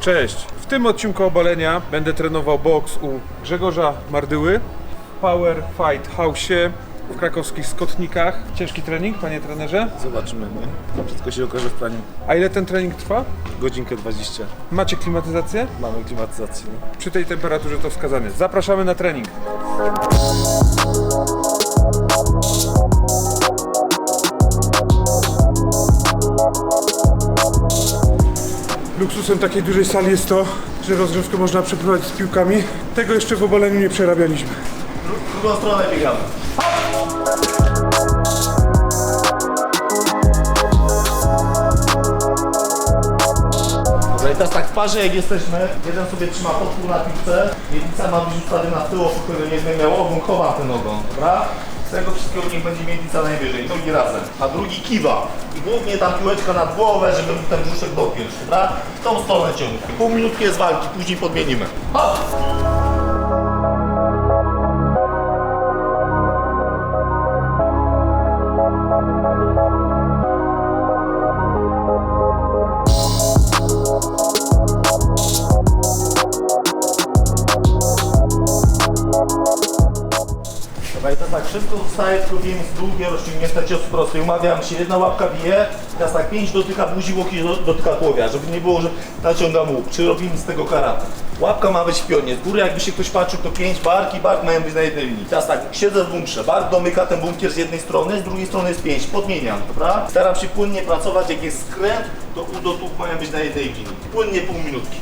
Cześć! W tym odcinku obalenia będę trenował boks u Grzegorza Mardyły w Power Fight House w krakowskich Skotnikach. Ciężki trening, panie trenerze. Zobaczymy, nie? Wszystko się okaże w planie. A ile ten trening trwa? Godzinkę 20. Macie klimatyzację? Mamy klimatyzację. Przy tej temperaturze to wskazane. Zapraszamy na trening. Luksusem takiej dużej sali jest to, że rozgrzewkę można przeprowadzić z piłkami. Tego jeszcze w obaleniu nie przerabialiśmy. Drugą stronę biegamy. Dobra, i teraz tak w parze jak jesteśmy, jeden sobie trzyma podpół na piłce, miednica ma być ustawiona w tył, oprócz tego nie miał ogon, chowam ten ogon, dobra? Z tego wszystkiego niech będzie miednica najwyżej, nogi razem, a drugi kiwa. I głównie tam piłeczka nad głowę, żeby ten brzuszek dopiąć, dobra? W tą stronę ciągnie. Pół minutki jest walki, później podmienimy. Hop! Wszystko zostaje, tylko jest długie, rozciągnięte cios prosty. Umawiam się, jedna łapka bije, teraz tak, pięć dotyka buzi, łokieć do- dotyka głowia, żeby nie było, że naciągam łuk. Czy robimy z tego karate? Łapka ma być w pionie. Z góry jakby się ktoś patrzył, to pięć barki, bark mają być na jednej linii. Teraz tak, siedzę w bunkrze, bark domyka ten bunkier z jednej strony, z drugiej strony jest pięć. Podmieniam, dobra? Staram się płynnie pracować, jak jest skręt, to u do mają być na jednej linii. Płynnie pół minutki.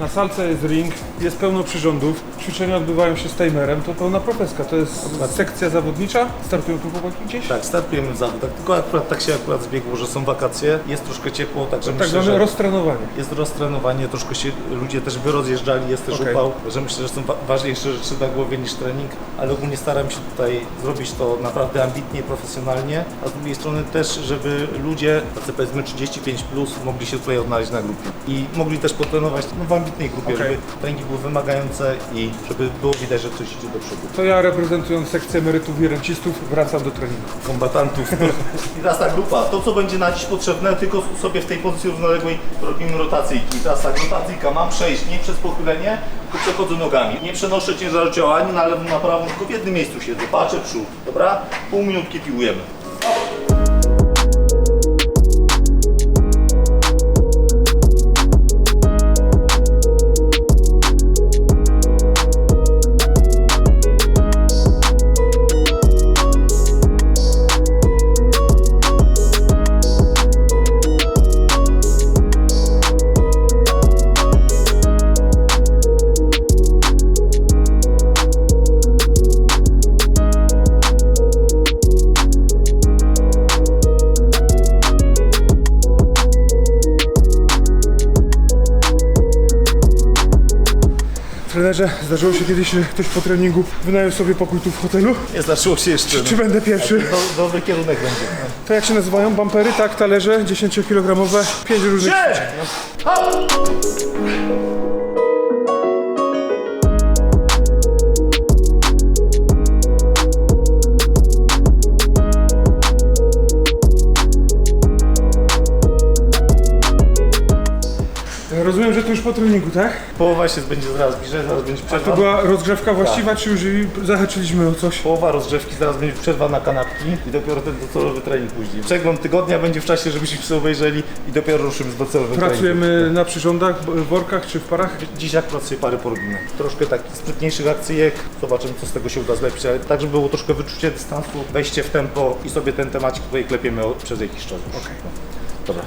Na salce jest ring, jest pełno przyrządów, ćwiczenia odbywają się z timerem, to pełna profeska. To jest sekcja zawodnicza. Startują tu chłopaki gdzieś? Tak, startujemy w zawodach, tylko akurat tak się akurat zbiegło, że są wakacje, jest troszkę ciepło, także Tak myślę, zwane że roztrenowanie. jest roztrenowanie, troszkę się ludzie też wyrozjeżdżali, jest też Okej. upał, że myślę, że są wa- ważniejsze rzeczy na głowie niż trening, ale ogólnie staram się tutaj zrobić to naprawdę ambitnie, profesjonalnie, a z drugiej strony też, żeby ludzie, tacy powiedzmy 35+, plus, mogli się tutaj odnaleźć na grupie i mogli też potrenować no, w ambitnej grupie, Okej. żeby treningi były wymagające i żeby było widać, że coś idzie do przodu. To ja reprezentując sekcję emerytów i rencistów wracam do treningu. kombatantów. I teraz ta grupa, to co będzie na dziś potrzebne, tylko sobie w tej pozycji równoległej robimy rotacyjki. I teraz tak, rotacyjka mam przejść nie przez pochylenie, tylko przechodzę nogami. Nie przenoszę ciężaru ciała ani na lewą, na prawą, tylko w jednym miejscu siedzę, patrzę przód, dobra? Pół minutki piłujemy. Trenerze, zdarzyło się kiedyś, że ktoś po treningu wynajął sobie pokój tu w hotelu? Nie zdarzyło się jeszcze. Czy będę pierwszy? Do, dobry kierunek będzie. To jak się nazywają? Bumpery, tak? Talerze 10-kilogramowe, 5 różnych Gdzie? Rozumiem, że to już po treningu, tak? Połowa się będzie zaraz bliżej, zaraz będzie A przerwa. to była rozgrzewka właściwa, czy już zahaczyliśmy o coś? Połowa rozgrzewki, zaraz będzie przerwa na kanapki i dopiero ten docelowy trening później. Przegląd tygodnia będzie w czasie, żebyśmy sobie obejrzeli i dopiero ruszymy z docelowym Pracujemy na przyrządach, b- workach czy w parach? treningiem. Dziś akurat sobie parę porobimy. Troszkę takich sprytniejszych akcyjek, zobaczymy co z tego się uda zlepić, ale tak, żeby było troszkę wyczucie dystansu, wejście w tempo i sobie ten temacik tutaj klepiemy przez jakiś czas. już. No. Dobra.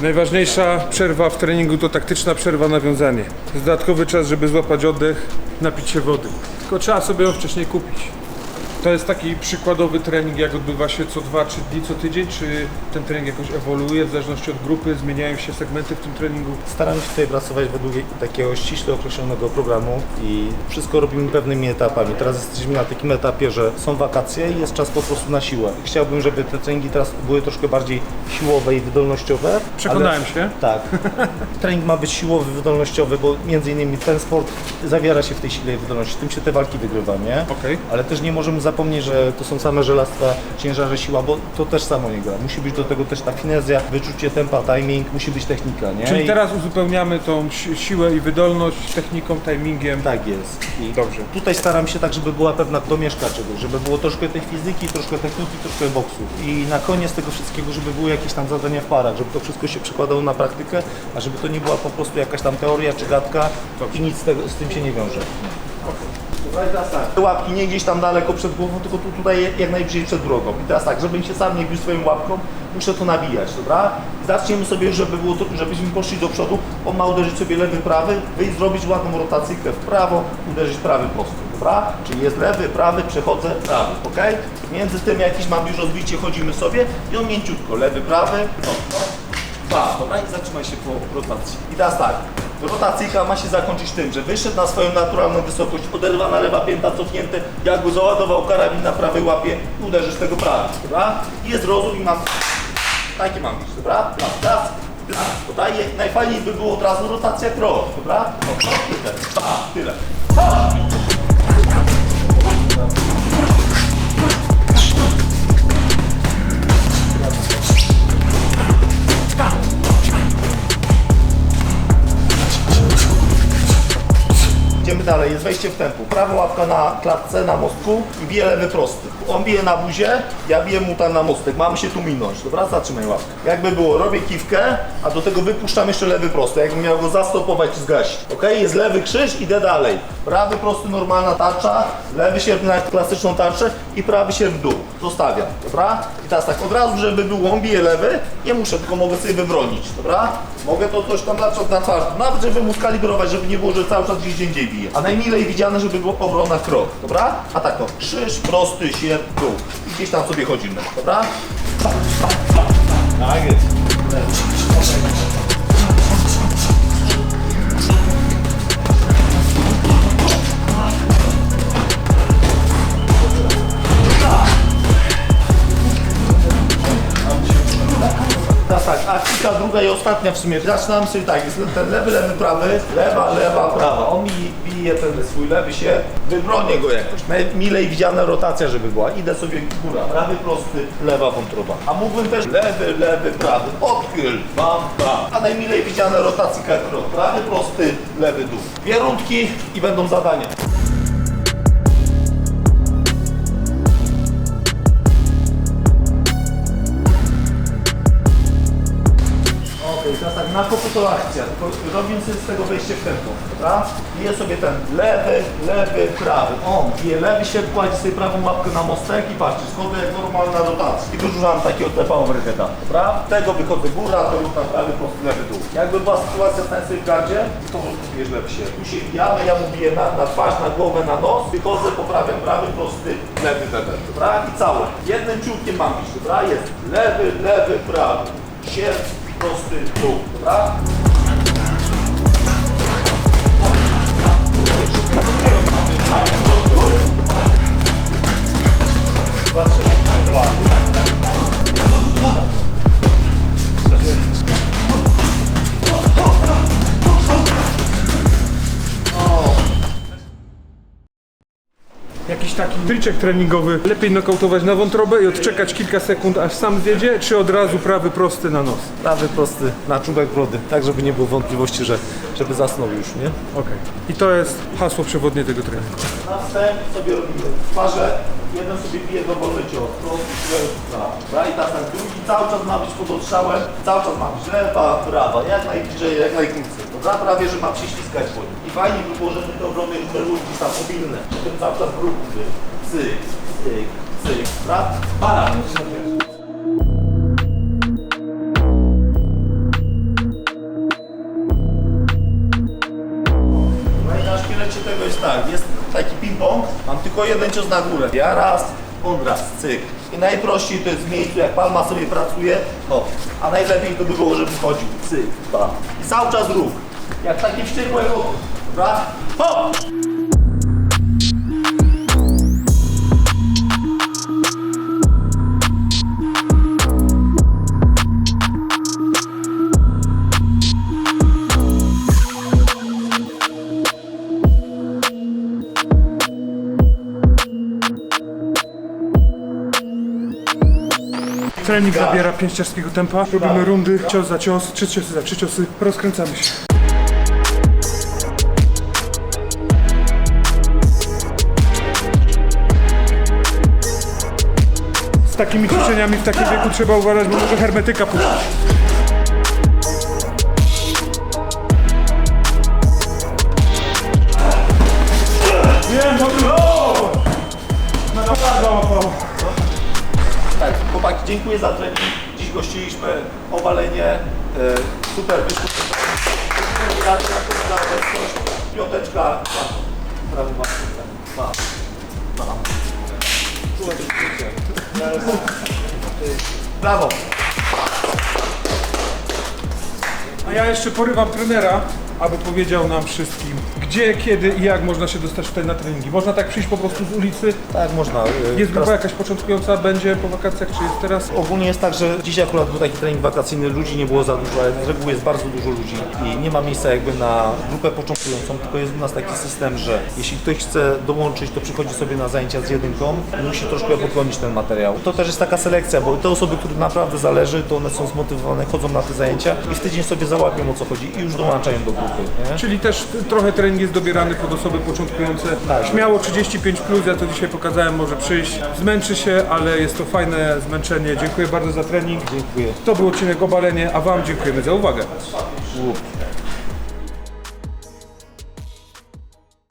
Najważniejsza przerwa w treningu to taktyczna przerwa na wiązanie. To jest dodatkowy czas, żeby złapać oddech, napić się wody. Tylko trzeba sobie ją wcześniej kupić. To jest taki przykładowy trening, jak odbywa się co 2-3 dni, co tydzień, czy ten trening jakoś ewoluuje w zależności od grupy, zmieniają się segmenty w tym treningu? Staramy się tutaj pracować według takiego ściśle określonego programu i wszystko robimy pewnymi etapami. Teraz jesteśmy na takim etapie, że są wakacje i jest czas po prostu na siłę. Chciałbym, żeby te treningi teraz były troszkę bardziej siłowe i wydolnościowe. Przekonałem ale- się. Tak. Trening ma być siłowy, wydolnościowy, bo między innymi ten sport zawiera się w tej sile i wydolności. Tym się te walki wygrywa, nie? Okej. Ale też nie możemy zapomnieć, że to są same żelastwa, ciężarze, siła, bo to też samo nie gra. Musi być do tego też ta finezja, wyczucie tempa, timing, musi być technika, nie? Czyli I- teraz uzupełniamy tą si- siłę i wydolność techniką, timingiem. Tak jest. I Dobrze. Tutaj staram się tak, żeby była pewna domieszka czegoś, żeby było troszkę tej fizyki, troszkę techniki, troszkę boksu. I na koniec tego wszystkiego, żeby były jakieś tam zadania w parach, żeby to wszystko się przekładało na praktykę, a żeby to nie była po prostu jakaś tam teoria czy gadka i nic z, tego, z tym się nie wiąże. Dobra, i teraz tak. Te łapki nie gdzieś tam daleko przed głową, tylko tu tutaj jak najbliżej przed drogą. I teraz tak, żebym się sam nie bił swoją łapką, muszę to nabijać, dobra? Zaczniemy sobie, żeby było to, żebyśmy poszli do przodu. On ma uderzyć sobie lewy, prawy, wyjść, zrobić ładną rotacyjkę w prawo, uderzyć prawy prosty, dobra? Czyli jest lewy, prawy, przechodzę, prawy, ok? Między tym jakieś mam już rozbicie, chodzimy sobie i on mięciutko, lewy, prawy, no, no. Dwa, dobra? I zatrzymaj się po rotacji. I teraz tak, rotacyjka ma się zakończyć tym, że wyszedł na swoją naturalną wysokość, oderwana lewa pięta cofnięte, jakby załadował karabin na prawej łapie, uderzysz tego prawy, dobra? Jest rozum i mam, taki mam być, dobra? Raz, raz, raz? I najfajniej by było od razu rotacja krok, dobra? No, tyle, tyle. Wejście w tempo. Prawa łapka na klatce, na mostku i bije lewy prosty. On bije na buzie, ja biję mu tam na mostek. Mamy się tu minąć, dobra? Zatrzymaj łapkę. Jakby było, robię kiwkę, a do tego wypuszczam jeszcze lewy prosty. Jakbym miał go zastopować zgasić. Ok? Jest lewy krzyż, idę dalej. Prawy prosty, normalna tarcza, lewy sierp na klasyczną tarczę i prawy sierp w dół. Zostawiam, dobra? I teraz tak, od razu, żeby był, on bije lewy, nie muszę, tylko mogę sobie wybronić, dobra? Mogę to coś tam na, na twarz, nawet żeby mu skalibrować, żeby nie było, że cały czas gdzieś indziej bije. A najmilej widziane, żeby było obrona krok, dobra? A tak to, krzyż, prosty, sierp, dół. I gdzieś tam sobie chodzimy, dobra? Tak jest. Akcja druga i ostatnia w sumie. Zaczynamy sobie tak, jest ten lewy, lewy, prawy, lewa, lewa, prawa. On mi bije ten swój lewy się, wybronię go jakoś. Najmilej widziana rotacja, żeby była. Idę sobie góra, prawy, prosty, lewa wątroba. A mógłbym też lewy, lewy, prawy, odchyl, bam, bam. A najmilej widziane rotacji krok, prawy, prosty, lewy, dół. Dwie rundki i będą zadania. Na kopu to akcja, sobie z tego wejście w tempo, dobra? Bije sobie ten lewy, lewy, prawy. On bije lewy się, kładzie sobie prawą łapkę na mostek i patrzcie, schodzę jak normalna rotacja. I wyrzucam takiego tepa overheada, dobra? Tego wychodzę góra, to już na prawy, prosty, lewy, dół. Jakby była sytuacja w tej gardzie, to bierz lewy się. Tu się wbijamy, ja mu biję na, na twarz, na głowę, na nos, wychodzę, poprawiam prawy, prosty, lewy, lewy, dobra? I całe. Jednym ciutkiem mam bić, dobra? Jest lewy, lewy, prawy. Sierp, prosty dół, dobra? Triczek treningowy. Lepiej nokautować na wątrobę i odczekać kilka sekund, aż sam zjedzie, czy od razu prawy prosty na nos? Prawy prosty na czubek brody, tak żeby nie było wątpliwości, że żeby zasnął już, nie? Okej. I to jest hasło przewodnie tego treningu. Na wstęp sobie robimy w parze, jeden sobie bije dowolny cios, prosty, lewy, prawa. Tak, drugi cały czas ma być pod odstrzałem, cały czas ma być lewa, prawa, jak najbliżej, jak najkrócej. Dobra? Prawie, że się ściskać po nim. I fajnie by było, żeby te obrony tam mobilne, żeby cały czas w ruchu był. Cyk, cyk, cyk, dobra? Para. No na tego jest tak, jest taki ping-pong, mam tylko jeden cios na górę. Ja raz, on raz, cyk. I najprościej to jest w miejscu, jak palma sobie pracuje, o, a najlepiej to by było, żeby chodził, cyk, pa. I cały czas ruch. Jak taki wściekły ruch, dobra? Hop! Trening zabiera pięściarskiego tempa. Robimy rundy, cios za cios, trzy ciosy za trzy ciosy. Rozkręcamy się. Takimi ćwiczeniami w takim wieku trzeba uważać, bo może hermetyka puścić. Wiem, dobrze. Na naprawdę. Tak, chłopaki, dziękuję za trening. Dziś gościliśmy obalenie. E, super wyszło. Piąteczka. Ma. Ma. Ma. Brawo. A ja jeszcze porywam trenera, aby powiedział nam wszystkim, gdzie, kiedy i jak można się dostać tutaj na treningi. Można tak przyjść po prostu z ulicy. Tak, można. Jest grupa jakaś początkująca, będzie po wakacjach, czy jest teraz? Ogólnie jest tak, że dzisiaj akurat był taki trening wakacyjny, ludzi nie było za dużo, ale z reguły jest bardzo dużo ludzi i nie ma miejsca jakby na grupę początkującą, tylko jest u nas taki system, że jeśli ktoś chce dołączyć, to przychodzi sobie na zajęcia z jedynką i musi troszkę popełnić ten materiał. To też jest taka selekcja, bo te osoby, którym naprawdę zależy, to one są zmotywowane, chodzą na te zajęcia i w tydzień sobie załapią o co chodzi i już dołączają do grupy. Nie? Czyli też trochę trening jest dobierany pod osoby początkujące. Śmiało 35+, plus, ja to dzisiaj pokazałem, może przyjść. Zmęczy się, ale jest to fajne zmęczenie. Dziękuję bardzo za trening. Dziękuję. To był odcinek Obalenie, a Wam dziękujemy za uwagę. Łup.